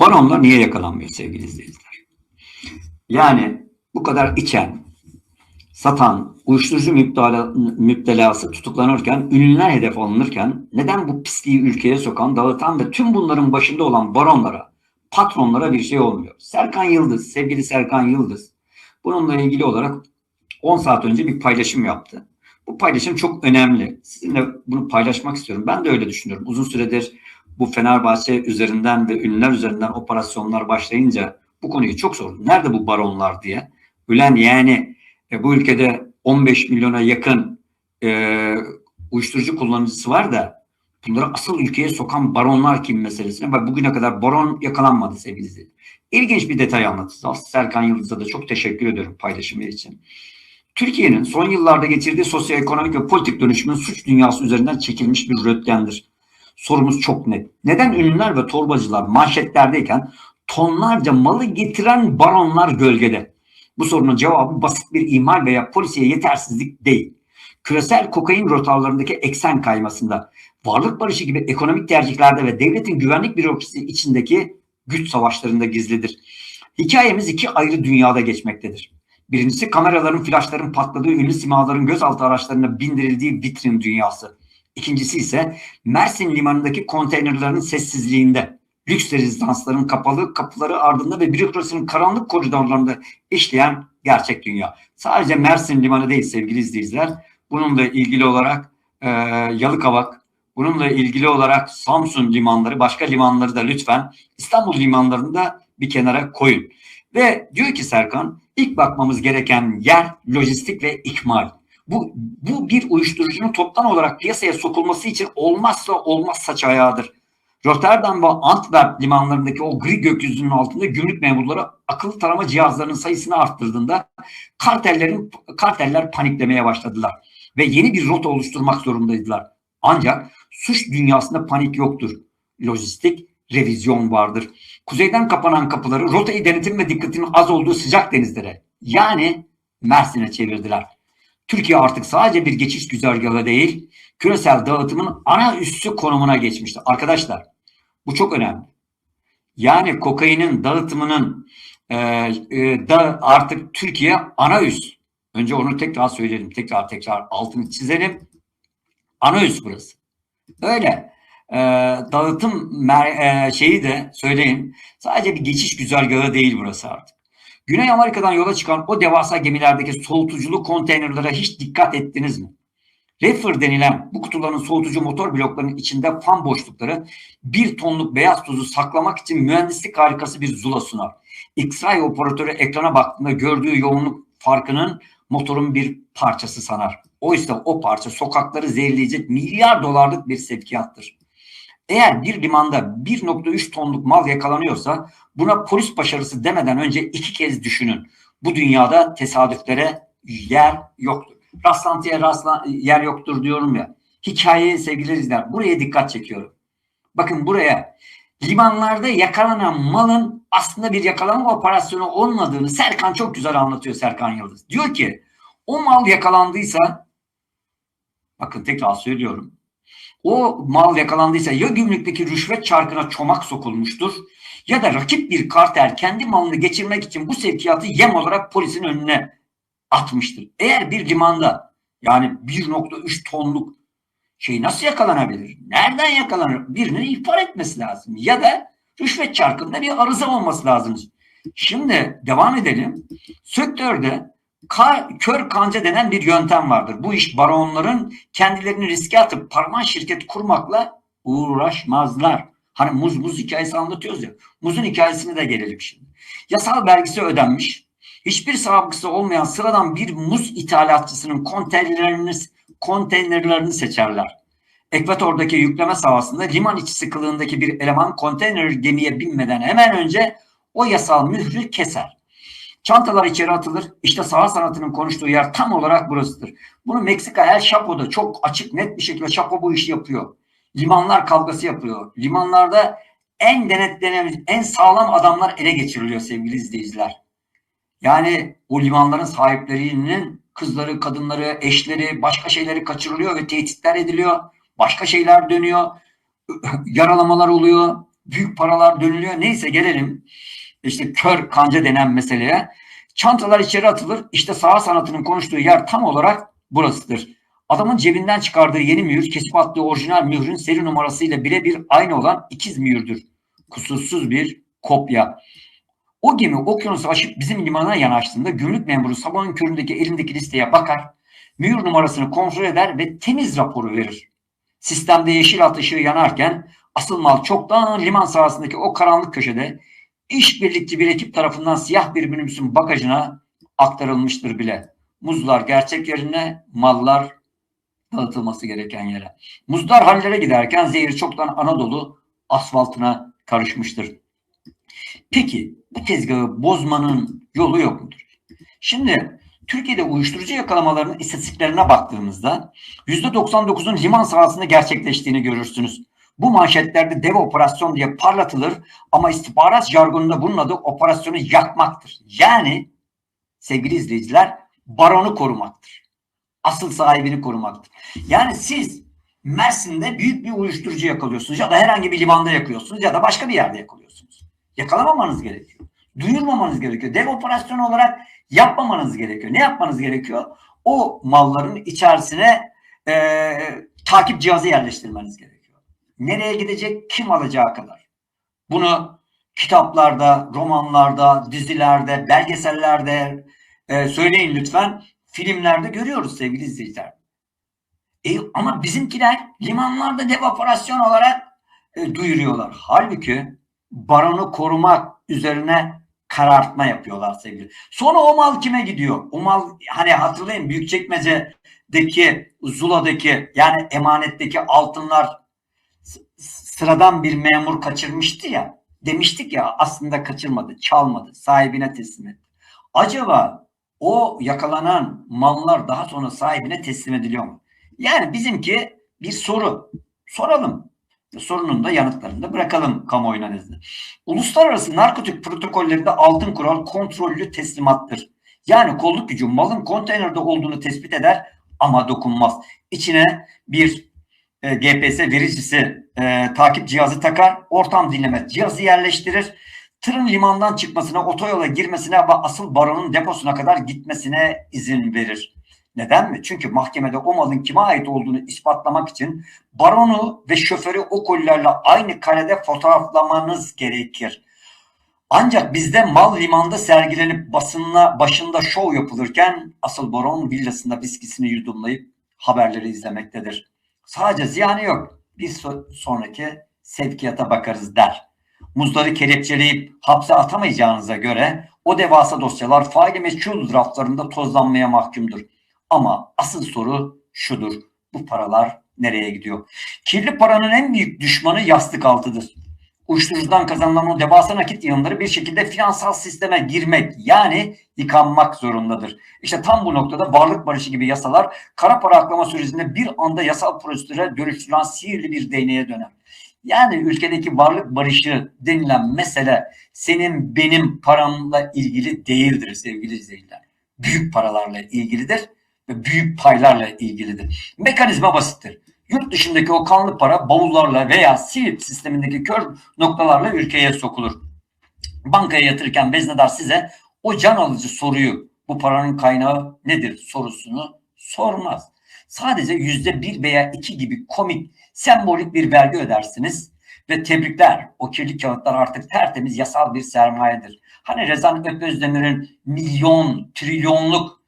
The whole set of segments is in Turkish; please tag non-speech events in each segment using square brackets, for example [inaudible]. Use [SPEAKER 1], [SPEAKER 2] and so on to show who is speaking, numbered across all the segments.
[SPEAKER 1] baronlar niye yakalanmıyor sevgili izleyiciler? Yani bu kadar içen, satan, uyuşturucu müptela, müptelası tutuklanırken, ünlüler hedef alınırken neden bu pisliği ülkeye sokan, dağıtan ve tüm bunların başında olan baronlara, patronlara bir şey olmuyor? Serkan Yıldız, sevgili Serkan Yıldız bununla ilgili olarak 10 saat önce bir paylaşım yaptı. Bu paylaşım çok önemli. Sizinle bunu paylaşmak istiyorum. Ben de öyle düşünüyorum. Uzun süredir bu Fenerbahçe üzerinden ve ünlüler üzerinden operasyonlar başlayınca bu konuyu çok sordum. Nerede bu baronlar diye. Ülen yani e, bu ülkede 15 milyona yakın e, uyuşturucu kullanıcısı var da bunları asıl ülkeye sokan baronlar kim meselesine bak bugüne kadar baron yakalanmadı sevgili. İlginç bir detay anlatacağız. Serkan Yıldız'a da çok teşekkür ediyorum paylaşımı için. Türkiye'nin son yıllarda geçirdiği sosyoekonomik ve politik dönüşümün suç dünyası üzerinden çekilmiş bir röntgendir. Sorumuz çok net. Neden ünlüler ve torbacılar manşetlerdeyken tonlarca malı getiren baronlar gölgede? Bu sorunun cevabı basit bir ihmal veya polisiye yetersizlik değil. Küresel kokain rotalarındaki eksen kaymasında, varlık barışı gibi ekonomik tercihlerde ve devletin güvenlik bürokrasisi içindeki güç savaşlarında gizlidir. Hikayemiz iki ayrı dünyada geçmektedir. Birincisi kameraların, flaşların patladığı ünlü simaların gözaltı araçlarına bindirildiği vitrin dünyası. İkincisi ise Mersin limanındaki konteynerlerin sessizliğinde, lüks rezidansların kapalı kapıları ardında ve bürokrasinin karanlık koridorlarında işleyen gerçek dünya. Sadece Mersin limanı değil sevgili izleyiciler. Bununla ilgili olarak e, Yalıkavak, bununla ilgili olarak Samsun limanları, başka limanları da lütfen İstanbul limanlarında bir kenara koyun. Ve diyor ki Serkan, ilk bakmamız gereken yer lojistik ve ikmal. Bu, bu bir uyuşturucunun toptan olarak piyasaya sokulması için olmazsa olmaz saç ayağıdır. Rotterdam ve Antwerp limanlarındaki o gri gökyüzünün altında gümrük memurları akıllı tarama cihazlarının sayısını arttırdığında kartellerin karteller paniklemeye başladılar ve yeni bir rota oluşturmak zorundaydılar. Ancak suç dünyasında panik yoktur. Lojistik revizyon vardır. Kuzeyden kapanan kapıları rotayı denetim ve dikkatinin az olduğu sıcak denizlere yani Mersin'e çevirdiler. Türkiye artık sadece bir geçiş güzergahı değil, küresel dağıtımın ana üssü konumuna geçmişti. Arkadaşlar bu çok önemli. Yani kokainin dağıtımının e, e, da artık Türkiye ana üs. Önce onu tekrar söyleyelim. Tekrar tekrar altını çizelim. Ana üs burası. Öyle. E, dağıtım mer- e, şeyi de söyleyeyim. Sadece bir geçiş güzergahı değil burası artık. Güney Amerika'dan yola çıkan o devasa gemilerdeki soğutuculu konteynerlere hiç dikkat ettiniz mi? Reefer denilen bu kutuların soğutucu motor bloklarının içinde fan boşlukları bir tonluk beyaz tozu saklamak için mühendislik harikası bir zula sunar. X-ray operatörü ekrana baktığında gördüğü yoğunluk farkının motorun bir parçası sanar. Oysa o parça sokakları zehirleyecek milyar dolarlık bir sevkiyattır. Eğer bir limanda 1.3 tonluk mal yakalanıyorsa buna polis başarısı demeden önce iki kez düşünün. Bu dünyada tesadüflere yer yoktur. Rastlantıya rastlan yer yoktur diyorum ya. Hikayeye sevgili izler buraya dikkat çekiyorum. Bakın buraya limanlarda yakalanan malın aslında bir yakalama operasyonu olmadığını Serkan çok güzel anlatıyor Serkan Yıldız. Diyor ki o mal yakalandıysa bakın tekrar söylüyorum o mal yakalandıysa ya gümrükteki rüşvet çarkına çomak sokulmuştur ya da rakip bir kartel kendi malını geçirmek için bu sevkiyatı yem olarak polisin önüne atmıştır. Eğer bir limanda yani 1.3 tonluk şey nasıl yakalanabilir? Nereden yakalanır? Birinin ihbar etmesi lazım. Ya da rüşvet çarkında bir arıza olması lazım. Şimdi devam edelim. Sektörde Kar, kör kanca denen bir yöntem vardır. Bu iş baronların kendilerini riske atıp parman şirket kurmakla uğraşmazlar. Hani muz muz hikayesi anlatıyoruz ya. Muzun hikayesine de gelelim şimdi. Yasal vergisi ödenmiş. Hiçbir sabıkası olmayan sıradan bir muz ithalatçısının konteynerlerini, konteynerlerini seçerler. Ekvator'daki yükleme sahasında liman içi kılığındaki bir eleman konteyner gemiye binmeden hemen önce o yasal mührü keser. Çantalar içeri atılır. İşte saha sanatının konuştuğu yer tam olarak burasıdır. Bunu Meksika El Chapo'da çok açık net bir şekilde Chapo bu işi yapıyor. Limanlar kavgası yapıyor. Limanlarda en denetlenen, en sağlam adamlar ele geçiriliyor sevgili izleyiciler. Yani o limanların sahiplerinin kızları, kadınları, eşleri, başka şeyleri kaçırılıyor ve tehditler ediliyor. Başka şeyler dönüyor. Yaralamalar oluyor. büyük paralar dönülüyor. Neyse gelelim işte kör kanca denen meseleye. Çantalar içeri atılır. İşte sağ sanatının konuştuğu yer tam olarak burasıdır. Adamın cebinden çıkardığı yeni mühür kesip attığı orijinal mührün seri numarasıyla birebir aynı olan ikiz mühürdür. Kusursuz bir kopya. O gemi okyanusu aşıp bizim limana yanaştığında gümrük memuru sabahın köründeki elindeki listeye bakar, mühür numarasını kontrol eder ve temiz raporu verir. Sistemde yeşil at ışığı yanarken asıl mal çoktan liman sahasındaki o karanlık köşede işbirlikçi bir ekip tarafından siyah bir minibüsün bagajına aktarılmıştır bile. Muzlar gerçek yerine, mallar dağıtılması gereken yere. Muzlar hallere giderken zehir çoktan Anadolu asfaltına karışmıştır. Peki bu tezgahı bozmanın yolu yok mudur? Şimdi Türkiye'de uyuşturucu yakalamalarının istatistiklerine baktığımızda %99'un liman sahasında gerçekleştiğini görürsünüz. Bu manşetlerde dev operasyon diye parlatılır ama istihbarat jargonunda bunun adı operasyonu yakmaktır. Yani sevgili izleyiciler baronu korumaktır. Asıl sahibini korumaktır. Yani siz Mersin'de büyük bir uyuşturucu yakalıyorsunuz ya da herhangi bir limanda yakıyorsunuz ya da başka bir yerde yakalıyorsunuz. Yakalamamanız gerekiyor. Duyurmamanız gerekiyor. Dev operasyon olarak yapmamanız gerekiyor. Ne yapmanız gerekiyor? O malların içerisine e, takip cihazı yerleştirmeniz gerekiyor. Nereye gidecek, kim alacağı kadar. Bunu kitaplarda, romanlarda, dizilerde, belgesellerde e, söyleyin lütfen. Filmlerde görüyoruz sevgili izleyiciler. E, ama bizimkiler limanlarda dev operasyon olarak e, duyuruyorlar. Halbuki baronu korumak üzerine karartma yapıyorlar sevgili. Sonra o mal kime gidiyor? O mal hani hatırlayın Büyükçekmece'deki Zula'daki yani emanetteki altınlar sıradan bir memur kaçırmıştı ya. Demiştik ya aslında kaçırmadı, çalmadı, sahibine teslim etti. Acaba o yakalanan mallar daha sonra sahibine teslim ediliyor mu? Yani bizimki bir soru. Soralım. Sorunun da yanıtlarını da bırakalım kamuoyuna nezdinde. Uluslararası narkotik protokollerinde altın kural kontrollü teslimattır. Yani kolluk gücü malın konteynerde olduğunu tespit eder ama dokunmaz. İçine bir e, GPS vericisi e, takip cihazı takar, ortam dinleme cihazı yerleştirir. Tırın limandan çıkmasına, otoyola girmesine ve asıl baronun deposuna kadar gitmesine izin verir. Neden mi? Çünkü mahkemede o malın kime ait olduğunu ispatlamak için baronu ve şoförü o kolilerle aynı karede fotoğraflamanız gerekir. Ancak bizde mal limanda sergilenip basınla başında şov yapılırken asıl baron villasında viskisini yudumlayıp haberleri izlemektedir. Sadece ziyanı yok. Bir sonraki sevkiyata bakarız der. Muzları kelepçeleyip hapse atamayacağınıza göre o devasa dosyalar faili meçhul raflarında tozlanmaya mahkumdur. Ama asıl soru şudur. Bu paralar nereye gidiyor? Kirli paranın en büyük düşmanı yastık altıdır. Uyuşturucudan kazanılan o devasa nakit yığınları bir şekilde finansal sisteme girmek yani yıkanmak zorundadır. İşte tam bu noktada varlık barışı gibi yasalar kara para aklama sürecinde bir anda yasal prosedüre dönüştürülen sihirli bir değneğe döner. Yani ülkedeki varlık barışı denilen mesele senin benim paramla ilgili değildir sevgili izleyiciler. Büyük paralarla ilgilidir ve büyük paylarla ilgilidir. Mekanizma basittir. Yurt dışındaki o kanlı para bavullarla veya SWIFT sistemindeki kör noktalarla ülkeye sokulur. Bankaya yatırırken veznedar size o can alıcı soruyu bu paranın kaynağı nedir sorusunu sormaz. Sadece yüzde bir veya iki gibi komik, sembolik bir vergi ödersiniz ve tebrikler o kirli kağıtlar artık tertemiz yasal bir sermayedir. Hani Rezan Öpözdemir'in milyon, trilyonluk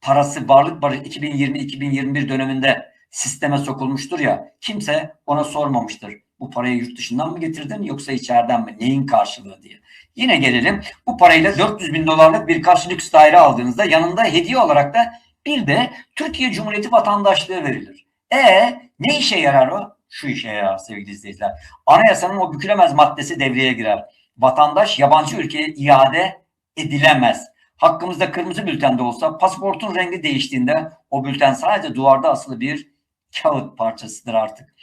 [SPEAKER 1] parası varlık barış 2020-2021 döneminde sisteme sokulmuştur ya kimse ona sormamıştır. Bu parayı yurt dışından mı getirdin yoksa içeriden mi? Neyin karşılığı diye. Yine gelelim bu parayla 400 bin dolarlık bir karşılık daire aldığınızda yanında hediye olarak da bir de Türkiye Cumhuriyeti vatandaşlığı verilir. E ne işe yarar o? Şu işe yarar sevgili izleyiciler. Anayasanın o bükülemez maddesi devreye girer. Vatandaş yabancı ülkeye iade edilemez. Hakkımızda kırmızı bültende olsa pasaportun rengi değiştiğinde o bülten sadece duvarda asılı bir kağıt parçasıdır artık.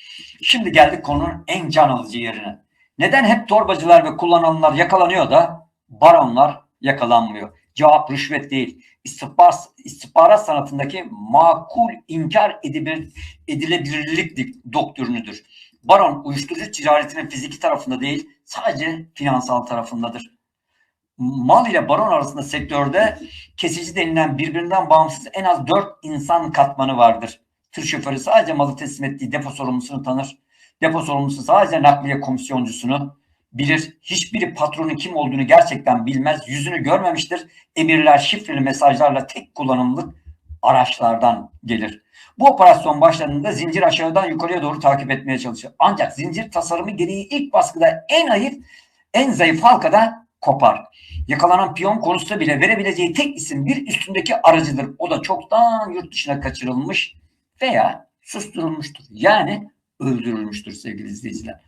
[SPEAKER 1] Şimdi geldik konunun en can alıcı yerine. Neden hep torbacılar ve kullananlar yakalanıyor da baronlar yakalanmıyor? Cevap rüşvet değil. İstihbarat, istihbarat sanatındaki makul inkar edilebilirlik doktrünüdür. Baron uyuşturucu ticaretinin fiziki tarafında değil, sadece finansal tarafındadır. Mal ile baron arasında sektörde kesici denilen birbirinden bağımsız en az dört insan katmanı vardır. Tır şoförü sadece malı teslim ettiği depo sorumlusunu tanır. Depo sorumlusu sadece nakliye komisyoncusunu bilir. Hiçbiri patronun kim olduğunu gerçekten bilmez. Yüzünü görmemiştir. Emirler şifreli mesajlarla tek kullanımlık araçlardan gelir. Bu operasyon başladığında zincir aşağıdan yukarıya doğru takip etmeye çalışır. Ancak zincir tasarımı gereği ilk baskıda en ayıp, en zayıf halkada kopar. Yakalanan piyon konusunda bile verebileceği tek isim bir üstündeki aracıdır. O da çoktan yurt dışına kaçırılmış veya susturulmuştur. Yani öldürülmüştür sevgili izleyiciler.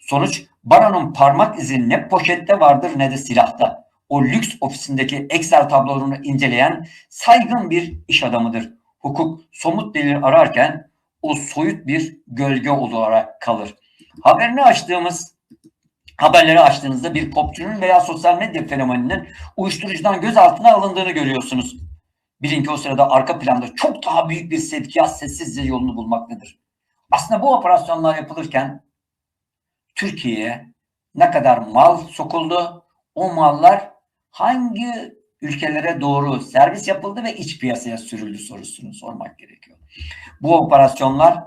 [SPEAKER 1] Sonuç Baron'un parmak izi ne poşette vardır ne de silahta. O lüks ofisindeki Excel tablolarını inceleyen saygın bir iş adamıdır. Hukuk somut delil ararken o soyut bir gölge olarak kalır. Haberini açtığımız haberleri açtığınızda bir popçunun veya sosyal medya fenomeninin uyuşturucudan gözaltına alındığını görüyorsunuz. Bilin ki o sırada arka planda çok daha büyük bir sevkiyat sessizce yolunu bulmaktadır. Aslında bu operasyonlar yapılırken Türkiye'ye ne kadar mal sokuldu, o mallar hangi ülkelere doğru servis yapıldı ve iç piyasaya sürüldü sorusunu sormak gerekiyor. Bu operasyonlar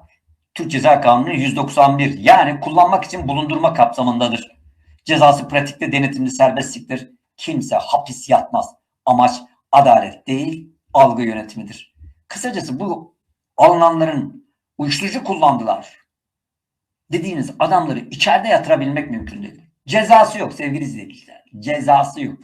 [SPEAKER 1] Türk Ceza Kanunu 191 yani kullanmak için bulundurma kapsamındadır. Cezası pratikte denetimli serbestliktir. Kimse hapis yatmaz. Amaç adalet değil, algı yönetimidir. Kısacası bu alınanların uyuşturucu kullandılar dediğiniz adamları içeride yatırabilmek mümkün değil. Cezası yok sevgili izleyiciler. Cezası yok.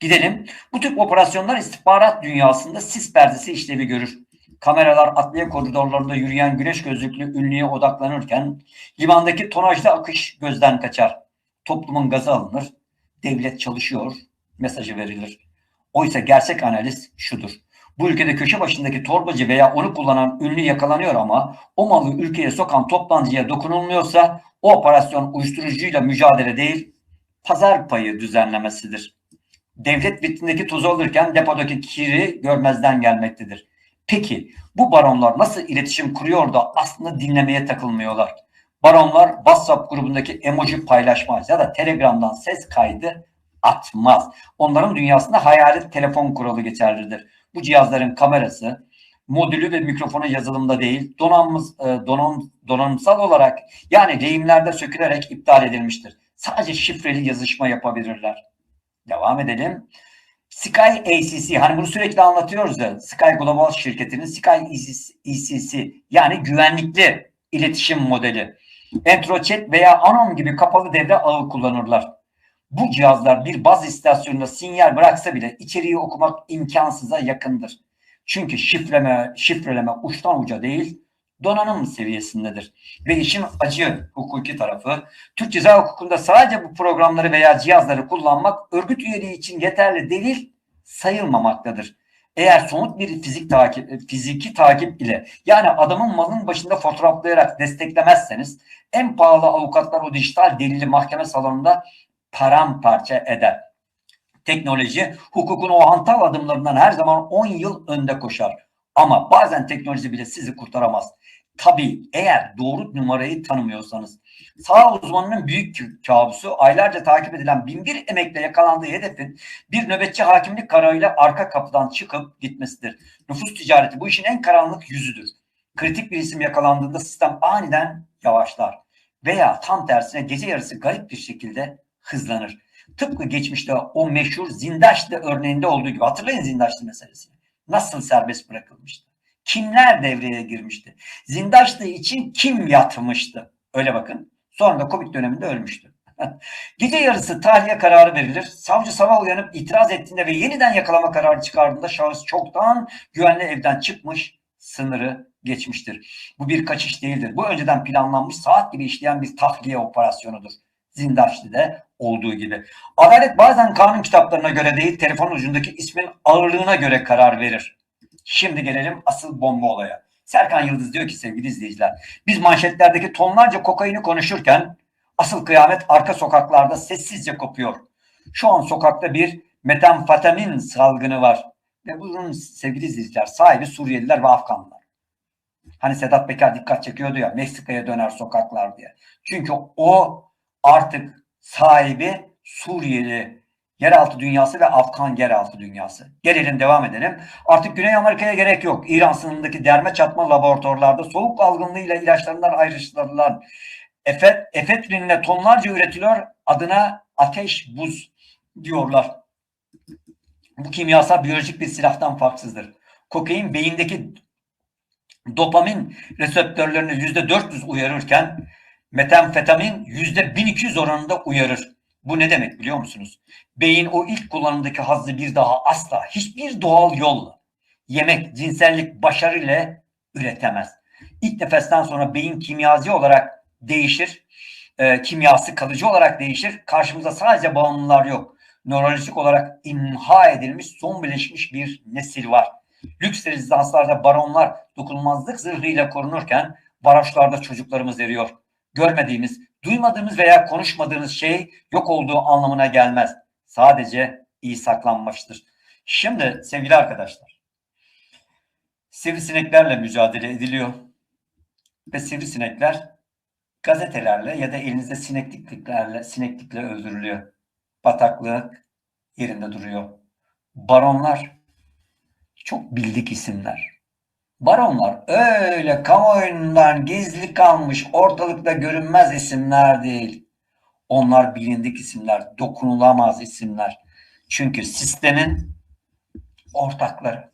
[SPEAKER 1] Gidelim. Bu tip operasyonlar istihbarat dünyasında sis perdesi işlevi görür. Kameralar atliye koridorlarında yürüyen güneş gözlüklü ünlüye odaklanırken limandaki tonajlı akış gözden kaçar. Toplumun gazı alınır. Devlet çalışıyor. Mesajı verilir. Oysa gerçek analiz şudur. Bu ülkede köşe başındaki torbacı veya onu kullanan ünlü yakalanıyor ama o malı ülkeye sokan toptancıya dokunulmuyorsa o operasyon uyuşturucuyla mücadele değil, pazar payı düzenlemesidir. Devlet vitrindeki tozu alırken depodaki kiri görmezden gelmektedir. Peki bu baronlar nasıl iletişim kuruyor da aslında dinlemeye takılmıyorlar? Baronlar WhatsApp grubundaki emoji paylaşmaz ya da Telegram'dan ses kaydı atmaz. Onların dünyasında hayalet telefon kuralı geçerlidir. Bu cihazların kamerası, modülü ve mikrofonu yazılımda değil, donanımız, e, donanım, donanımsal olarak yani lehimlerde sökülerek iptal edilmiştir. Sadece şifreli yazışma yapabilirler. Devam edelim. Sky ACC, hani bunu sürekli anlatıyoruz ya, Sky Global şirketinin Sky ECC yani güvenlikli iletişim modeli. EntroChat veya Anom gibi kapalı devre ağı kullanırlar. Bu cihazlar bir baz istasyonunda sinyal bıraksa bile içeriği okumak imkansıza yakındır. Çünkü şifreleme, şifreleme uçtan uca değil, donanım seviyesindedir. Ve işin acı hukuki tarafı, Türk Ceza Hukuku'nda sadece bu programları veya cihazları kullanmak örgüt üyeliği için yeterli delil sayılmamaktadır. Eğer somut bir fizik takip, fiziki takip ile yani adamın malın başında fotoğraflayarak desteklemezseniz en pahalı avukatlar o dijital delili mahkeme salonunda paramparça eder. Teknoloji hukukun o hantal adımlarından her zaman 10 yıl önde koşar. Ama bazen teknoloji bile sizi kurtaramaz. Tabii eğer doğru numarayı tanımıyorsanız. Sağ uzmanının büyük kabusu aylarca takip edilen binbir emekle yakalandığı hedefin bir nöbetçi hakimlik kararıyla arka kapıdan çıkıp gitmesidir. Nüfus ticareti bu işin en karanlık yüzüdür. Kritik bir isim yakalandığında sistem aniden yavaşlar. Veya tam tersine gece yarısı garip bir şekilde hızlanır. Tıpkı geçmişte o meşhur Zindaşlı örneğinde olduğu gibi hatırlayın Zindaşlı meselesini. Nasıl serbest bırakılmıştı? Kimler devreye girmişti? Zindaşlı için kim yatmıştı? Öyle bakın. Sonra da Covid döneminde ölmüştü. [laughs] Gece yarısı tahliye kararı verilir. Savcı sabah uyanıp itiraz ettiğinde ve yeniden yakalama kararı çıkardığında şahıs çoktan güvenli evden çıkmış, sınırı geçmiştir. Bu bir kaçış değildir. Bu önceden planlanmış saat gibi işleyen bir tahliye operasyonudur. Zindaşlı'da olduğu gibi. Adalet bazen kanun kitaplarına göre değil, telefon ucundaki ismin ağırlığına göre karar verir. Şimdi gelelim asıl bomba olaya. Serkan Yıldız diyor ki sevgili izleyiciler, biz manşetlerdeki tonlarca kokaini konuşurken asıl kıyamet arka sokaklarda sessizce kopuyor. Şu an sokakta bir metamfetamin salgını var. Ve bunun sevgili izleyiciler sahibi Suriyeliler ve Afganlar. Hani Sedat Peker dikkat çekiyordu ya Meksika'ya döner sokaklar diye. Çünkü o artık sahibi Suriyeli yeraltı dünyası ve Afgan yeraltı dünyası. Gelelim devam edelim. Artık Güney Amerika'ya gerek yok. İran sınırındaki derme çatma laboratuvarlarda soğuk algınlığıyla ilaçlarından ayrıştırılan efet, efedrinle tonlarca üretiliyor. Adına ateş buz diyorlar. Bu kimyasal biyolojik bir silahtan farksızdır. Kokain beyindeki dopamin reseptörlerini yüzde 400 uyarırken metamfetamin yüzde 1200 oranında uyarır. Bu ne demek biliyor musunuz? Beyin o ilk kullanımdaki hazzı bir daha asla hiçbir doğal yolla yemek, cinsellik, başarı ile üretemez. İlk nefesten sonra beyin kimyazi olarak değişir. E, kimyası kalıcı olarak değişir. Karşımıza sadece bağımlılar yok. Nörolojik olarak imha edilmiş, son birleşmiş bir nesil var. Lüks rezidanslarda baronlar dokunulmazlık zırhıyla korunurken varoşlarda çocuklarımız eriyor. Görmediğimiz, duymadığımız veya konuşmadığımız şey yok olduğu anlamına gelmez. Sadece iyi saklanmıştır. Şimdi sevgili arkadaşlar, sivrisineklerle mücadele ediliyor. Ve sivrisinekler gazetelerle ya da elinizde sinekliklerle, sineklikle öldürülüyor. Bataklık yerinde duruyor. Baronlar çok bildik isimler. Baronlar öyle kamuoyundan gizli kalmış ortalıkta görünmez isimler değil. Onlar bilindik isimler, dokunulamaz isimler. Çünkü sistemin ortakları.